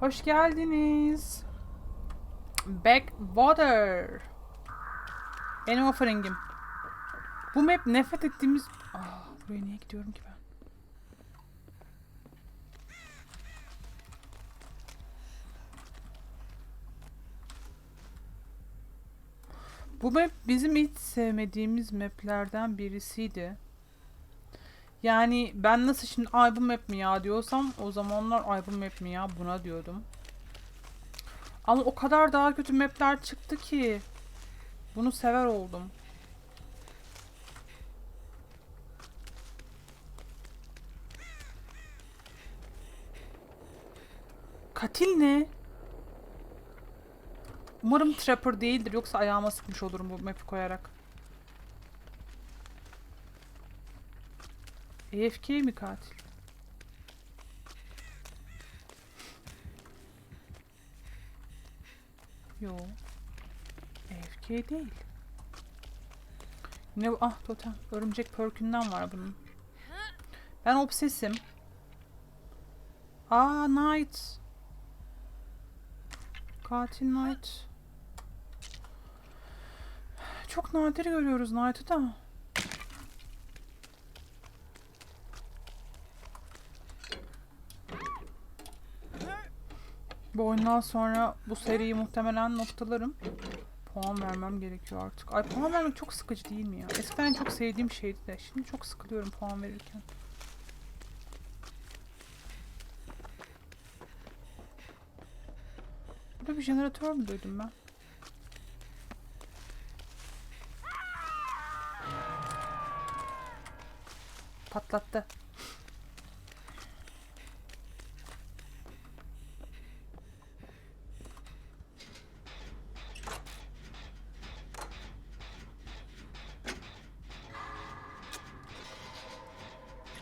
Hoş geldiniz. Backwater. Benim offering'im. Bu map nefret ettiğimiz... Aa, buraya niye gidiyorum ki ben? Bu map bizim hiç sevmediğimiz maplerden birisiydi. Yani ben nasıl şimdi ay bu map mi ya diyorsam o zamanlar ay bu map mi ya buna diyordum. Ama o kadar daha kötü mapler çıktı ki bunu sever oldum. Katil ne? Umarım Trapper değildir yoksa ayağıma sıkmış olurum bu map'i koyarak. AFK mi katil? Yo. AFK değil. Ne bu? Ah totem. Örümcek perkünden var bunun. Ben obsesim. Aa Knight. Katil Knight. Çok nadir görüyoruz Knight'ı da. Bu oyundan sonra bu seriyi muhtemelen noktalarım. Puan vermem gerekiyor artık. Ay puan vermek çok sıkıcı değil mi ya? Eskiden çok sevdiğim şeydi de. Şimdi çok sıkılıyorum puan verirken. Burada bir jeneratör mü duydum ben? Patlattı.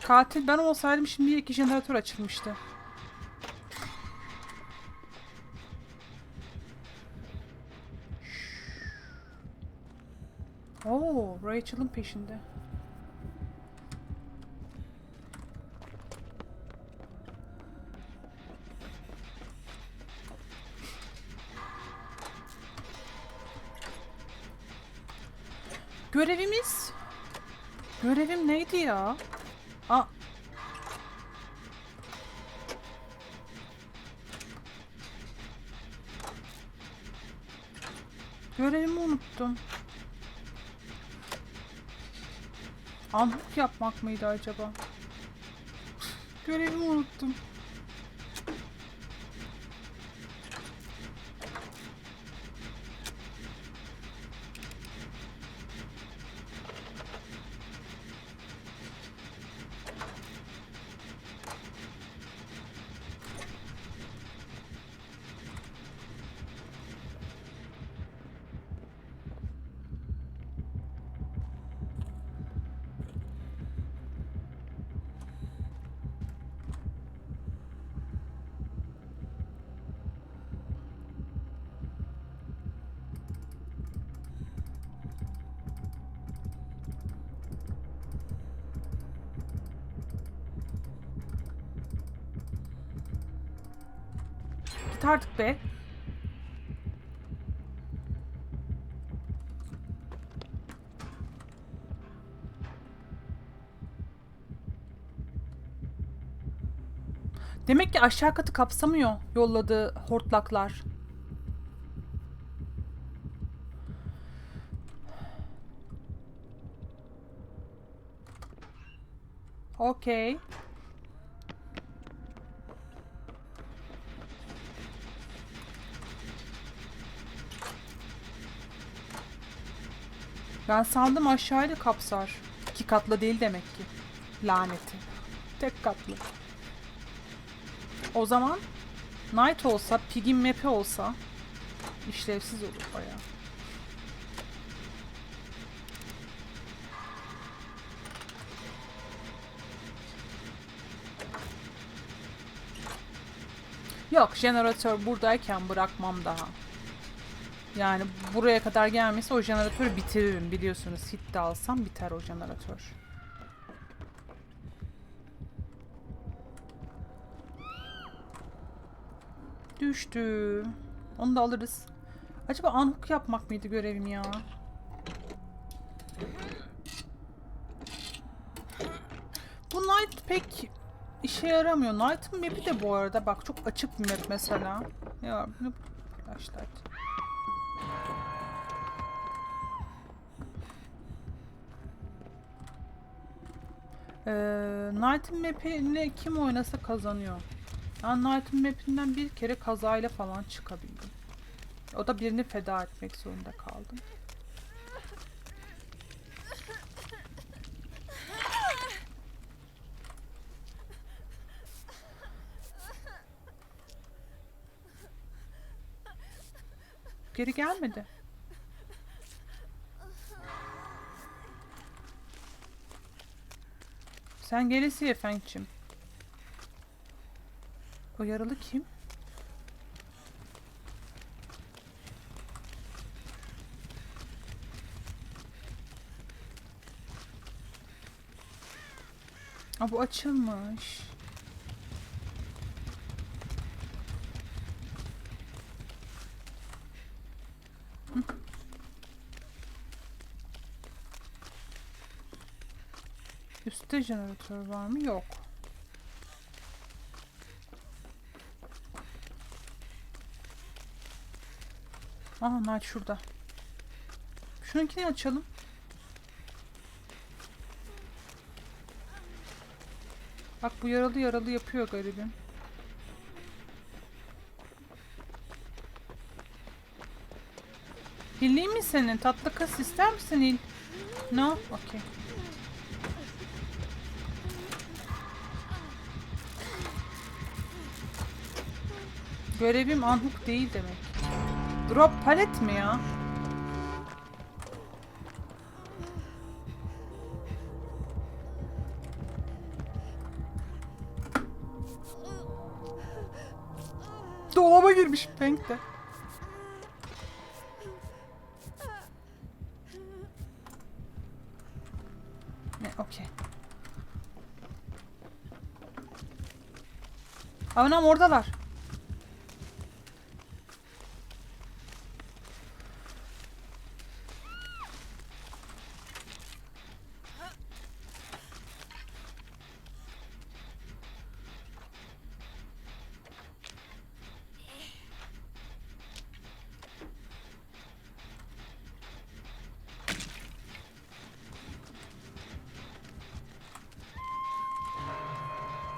Katil ben olsaydım şimdi iki jeneratör açılmıştı. Oo, Rachel'ın peşinde. Görevimiz Görevim neydi ya? Aa. Görevimi unuttum. Anlık yapmak mıydı acaba? Görevimi unuttum. Git artık be. Demek ki aşağı katı kapsamıyor yolladığı hortlaklar. Okey. Ben sandım aşağıyla kapsar. İki katlı değil demek ki. Laneti. Tek katlı. O zaman Night olsa, Pig'in map'i olsa işlevsiz olur bayağı. Yok, jeneratör buradayken bırakmam daha. Yani buraya kadar gelmesi o jeneratörü bitiririm biliyorsunuz. Hit de alsam biter o jeneratör. Düştü. Onu da alırız. Acaba unhook yapmak mıydı görevim ya? Bu Night pek işe yaramıyor. Knight'ın map'i de bu arada bak çok açık bir map mesela. Ya flashlight. Ee, Knight'ın map'ini kim oynasa kazanıyor. Ben Knight'ın map'inden bir kere kazayla falan çıkabildim. O da birini feda etmek zorunda kaldım. Geri gelmedi. Sen gerisi efendim. O yaralı kim? Aa, bu açılmış. Üstte jeneratör var mı? Yok. Aha Knight şurada. Şununkini açalım. Bak bu yaralı yaralı yapıyor garibim. Hilleyim mi senin? Tatlı kız ister misin Hil? No? Okey. Görevim unhook değil demek. Drop palet mi ya? Dolaba girmiş Pink de. Ne, okey. Anam oradalar.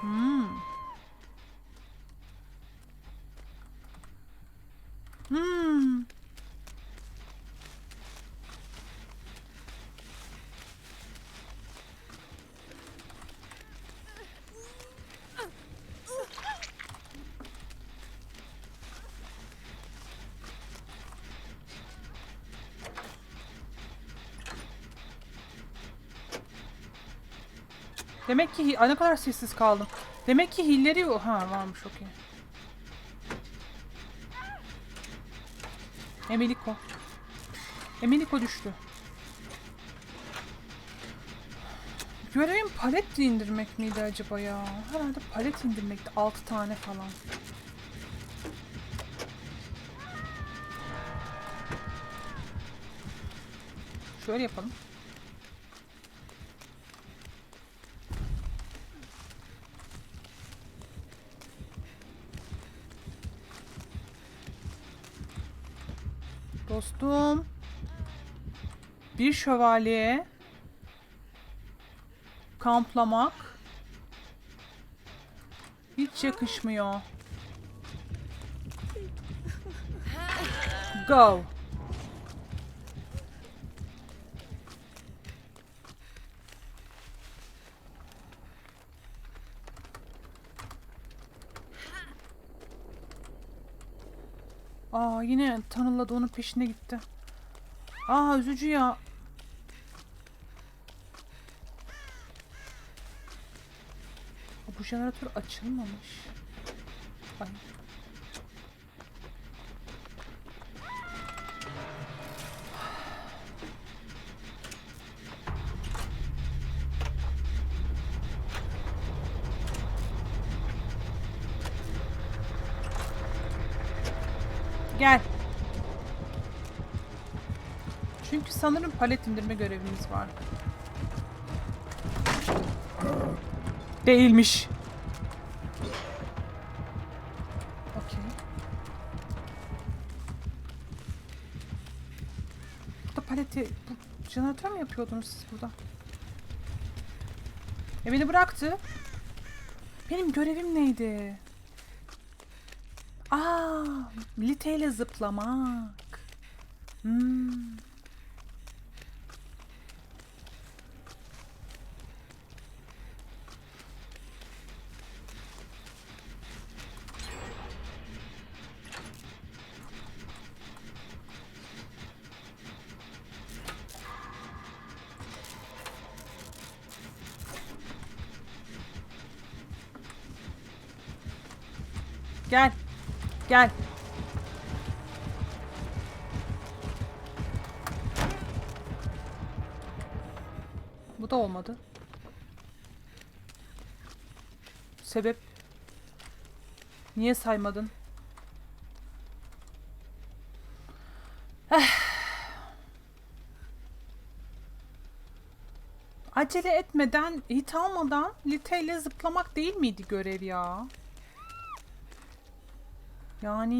Hmm. Demek ki Ay, ne kadar sessiz kaldım. Demek ki hilleri ha varmış okey. Emeliko. Emeliko düştü. Görevim palet indirmek miydi acaba ya? Herhalde palet indirmekti. 6 tane falan. Şöyle yapalım. Dostum. Bir şövalye kamplamak hiç yakışmıyor. Go. Aa yine tanıladı onun peşine gitti. Aa üzücü ya. Bu jeneratör açılmamış. Ay. Sanırım palet indirme görevimiz var. Değilmiş. Okey. Burada paleti... Bu jeneratör mü yapıyordunuz siz burada? E beni bıraktı. Benim görevim neydi? Aa, liteyle zıplamak. Hmm. Gel. Gel. Bu da olmadı. Sebep? Niye saymadın? Eh. Acele etmeden, hit almadan liteyle zıplamak değil miydi görev ya? Yani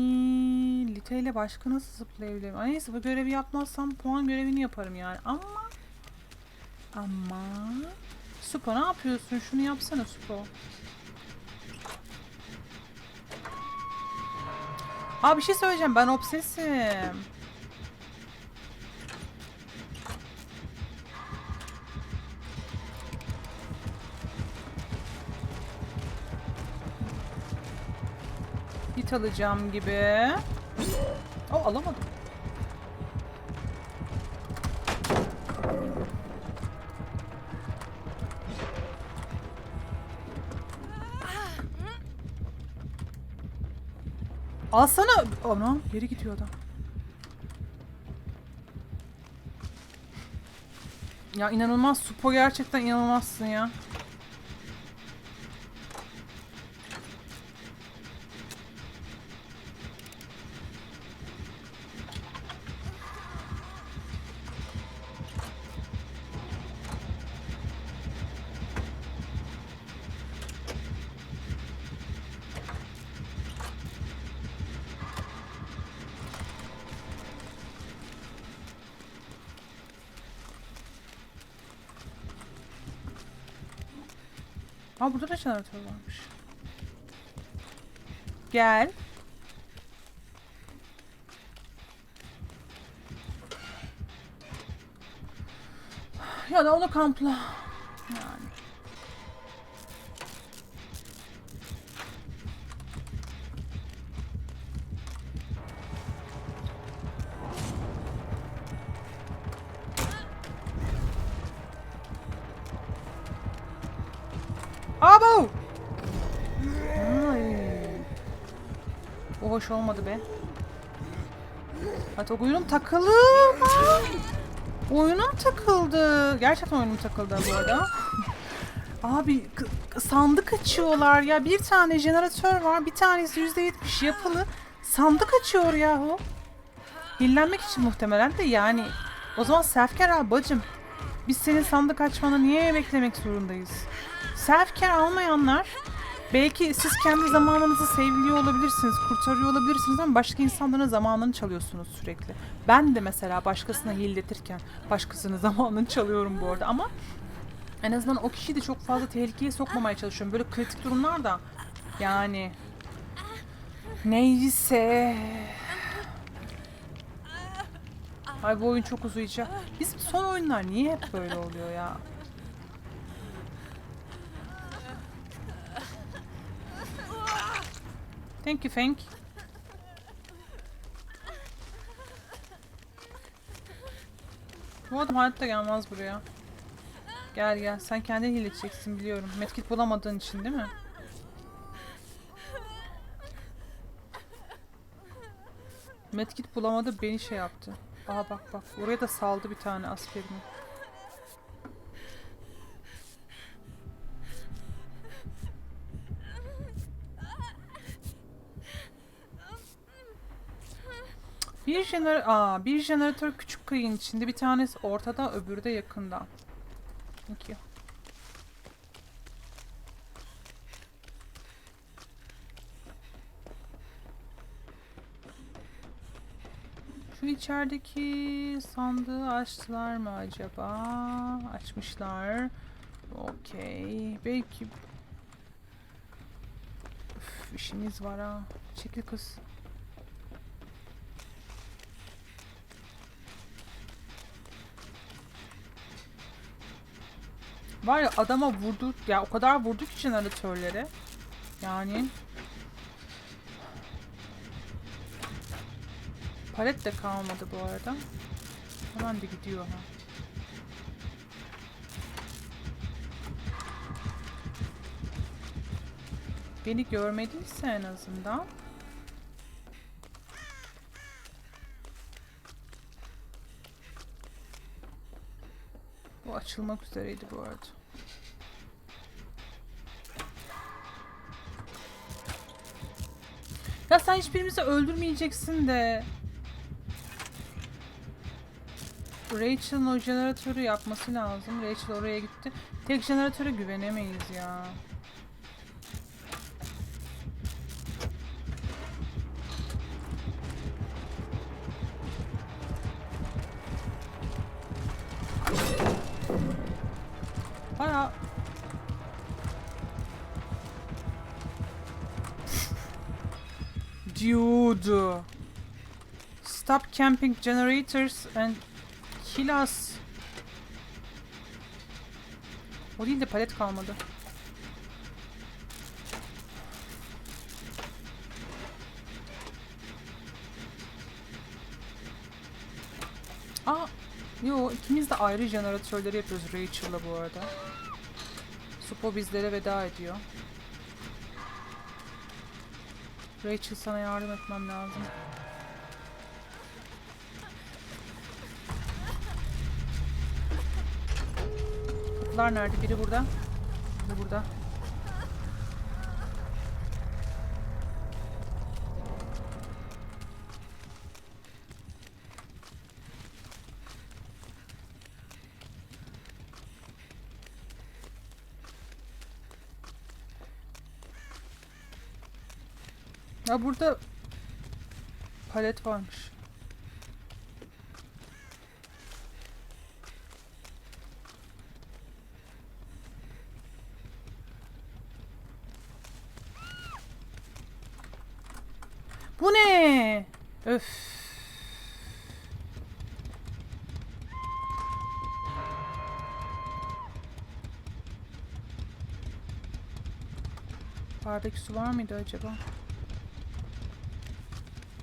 liteyle başka nasıl zıplayabilirim? Ay, Neyse bu görevi yapmazsam puan görevini yaparım yani. Ama ama Supo ne yapıyorsun? Şunu yapsana Supo. Aa bir şey söyleyeceğim. Ben obsesim. Hit alacağım gibi. O alamadım. Alsana. Ana geri gidiyor adam. Ya inanılmaz. Supo gerçekten inanılmazsın ya. Jeneratör varmış. Gel. Ya da onu kampla. Yani. Hoş olmadı be. Hatta oyunum takılı. Oyunum takıldı. Gerçekten oyunum takıldı bu arada. Abi sandık açıyorlar ya. Bir tane jeneratör var. Bir tanesi %70 yapılı. Sandık açıyor yahu. Hillenmek için muhtemelen de yani. O zaman self-care al bacım. Biz senin sandık açmanı niye beklemek zorundayız? Self-care almayanlar belki siz kendi zamanınızı seviliyor olabilirsiniz, kurtarıyor olabilirsiniz ama başka insanların zamanını çalıyorsunuz sürekli. Ben de mesela başkasına hilletirken başkasının zamanını çalıyorum bu arada ama en azından o kişiyi de çok fazla tehlikeye sokmamaya çalışıyorum. Böyle kritik durumlarda yani neyse Ay bu oyun çok uzayacak. Bizim son oyunlar niye hep böyle oluyor ya? Thank you, thank. Bu adam hayatta gelmez buraya. Gel gel. Sen kendin hileteceksin biliyorum. Medkit bulamadığın için değil mi? Medkit bulamadı beni şey yaptı. Aha bak bak. Oraya da saldı bir tane askerini. Bir jener Aa, bir jeneratör küçük kıyın içinde. Bir tanesi ortada, öbürü de yakında. Thank you. Şu içerideki sandığı açtılar mı acaba? Açmışlar. Okey. Belki... Üf, işimiz var ha. Çekil kız. Var ya adama vurdu ya o kadar vurdu ki jeneratörlere. Yani palet de kalmadı bu arada. Hemen de gidiyor ha. Beni görmediyse en azından. Bu açılmak üzereydi bu arada. Ya sen hiçbirimizi öldürmeyeceksin de. Rachel'ın o jeneratörü yapması lazım. Rachel oraya gitti. Tek jeneratöre güvenemeyiz ya. Baya Dude. Stop camping generators and kill us. O değil de palet kalmadı. Aa, yo ikimiz de ayrı jeneratörleri yapıyoruz Rachel'la bu arada. Supo bizlere veda ediyor. Rachel sana yardım etmem lazım. Kapılar nerede? Biri burada. Biri burada. Burada palet varmış. Bu ne? Öf. Barbeküsü var mıydı acaba?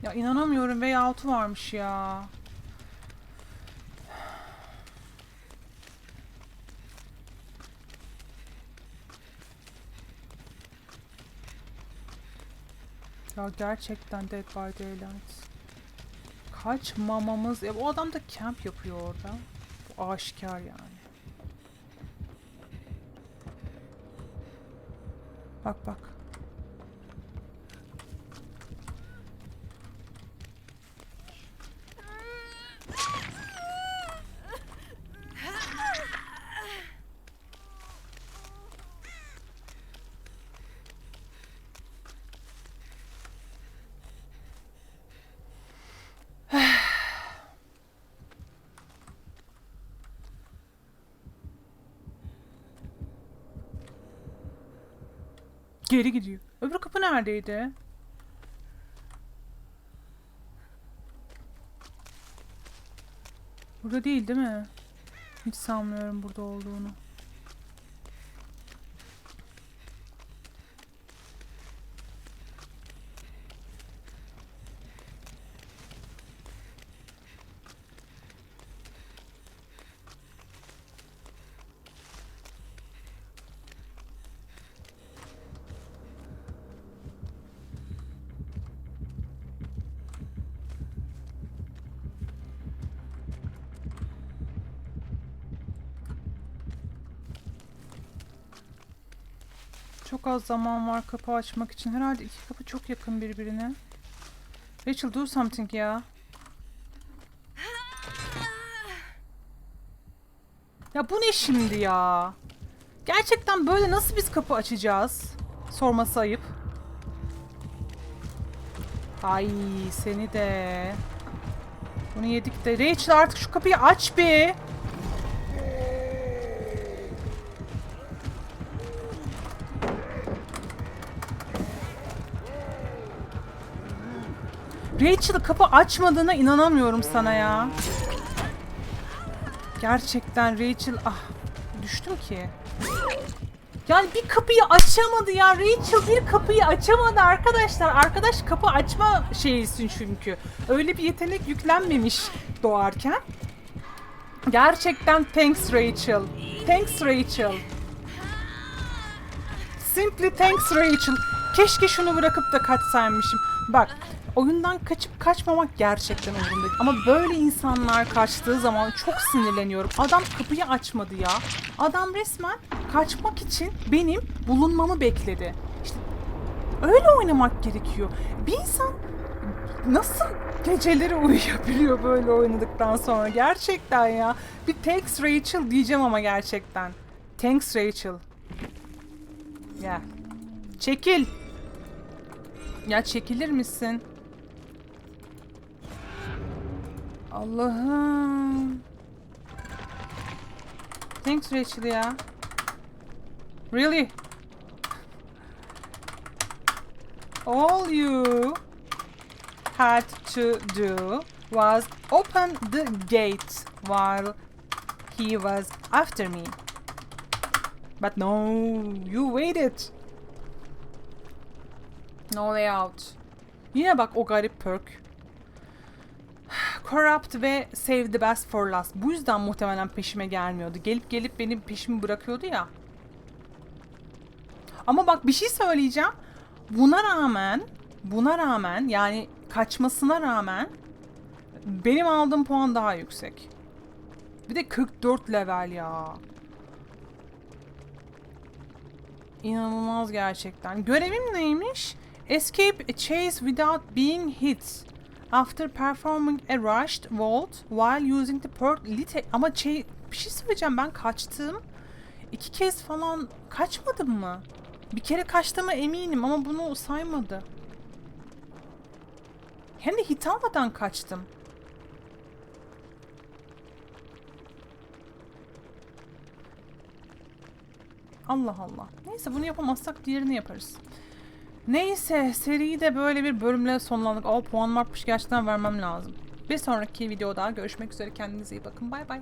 Ya inanamıyorum V6 varmış ya. Ya gerçekten Dead by Daylight. Kaç mamamız... Ya bu adam da camp yapıyor orada. Bu aşikar yani. Bak bak. Geri gidiyor. Öbür kapı neredeydi? Burada değil değil mi? Hiç sanmıyorum burada olduğunu. çok az zaman var kapı açmak için. Herhalde iki kapı çok yakın birbirine. Rachel do something ya. Ya bu ne şimdi ya? Gerçekten böyle nasıl biz kapı açacağız? Sorması ayıp. Ay seni de. Bunu yedik de. Rachel artık şu kapıyı aç be. Rachel kapı açmadığına inanamıyorum sana ya. Gerçekten Rachel ah düştüm ki. Yani bir kapıyı açamadı ya. Rachel bir kapıyı açamadı arkadaşlar. Arkadaş kapı açma şeyisin çünkü. Öyle bir yetenek yüklenmemiş doğarken. Gerçekten thanks Rachel. Thanks Rachel. Simply thanks Rachel. Keşke şunu bırakıp da kaçsaymışım. Bak oyundan kaçıp kaçmamak gerçekten umurumda. Ama böyle insanlar kaçtığı zaman çok sinirleniyorum. Adam kapıyı açmadı ya. Adam resmen kaçmak için benim bulunmamı bekledi. İşte öyle oynamak gerekiyor. Bir insan nasıl geceleri uyuyabiliyor böyle oynadıktan sonra? Gerçekten ya. Bir thanks Rachel diyeceğim ama gerçekten. Thanks Rachel. Ya. Çekil. Ya çekilir misin? Allah'ım. Thanks Rachel ya. Really? All you had to do was open the gate while he was after me. But no, you waited. No layout. Yine bak o garip perk. Corrupt ve Save the Best for Last. Bu yüzden muhtemelen peşime gelmiyordu. Gelip gelip benim peşimi bırakıyordu ya. Ama bak bir şey söyleyeceğim. Buna rağmen, buna rağmen yani kaçmasına rağmen benim aldığım puan daha yüksek. Bir de 44 level ya. İnanılmaz gerçekten. Görevim neymiş? Escape a chase without being hit. After performing a rushed vault while using the perk lite... Ama şey, bir şey söyleyeceğim ben kaçtım. İki kez falan kaçmadım mı? Bir kere kaçtığıma eminim ama bunu saymadı. Hem de hit almadan kaçtım. Allah Allah. Neyse bunu yapamazsak diğerini yaparız. Neyse seriyi de böyle bir bölümle sonlandık. O puan artmış gerçekten vermem lazım. Bir sonraki videoda görüşmek üzere. Kendinize iyi bakın. Bay bay.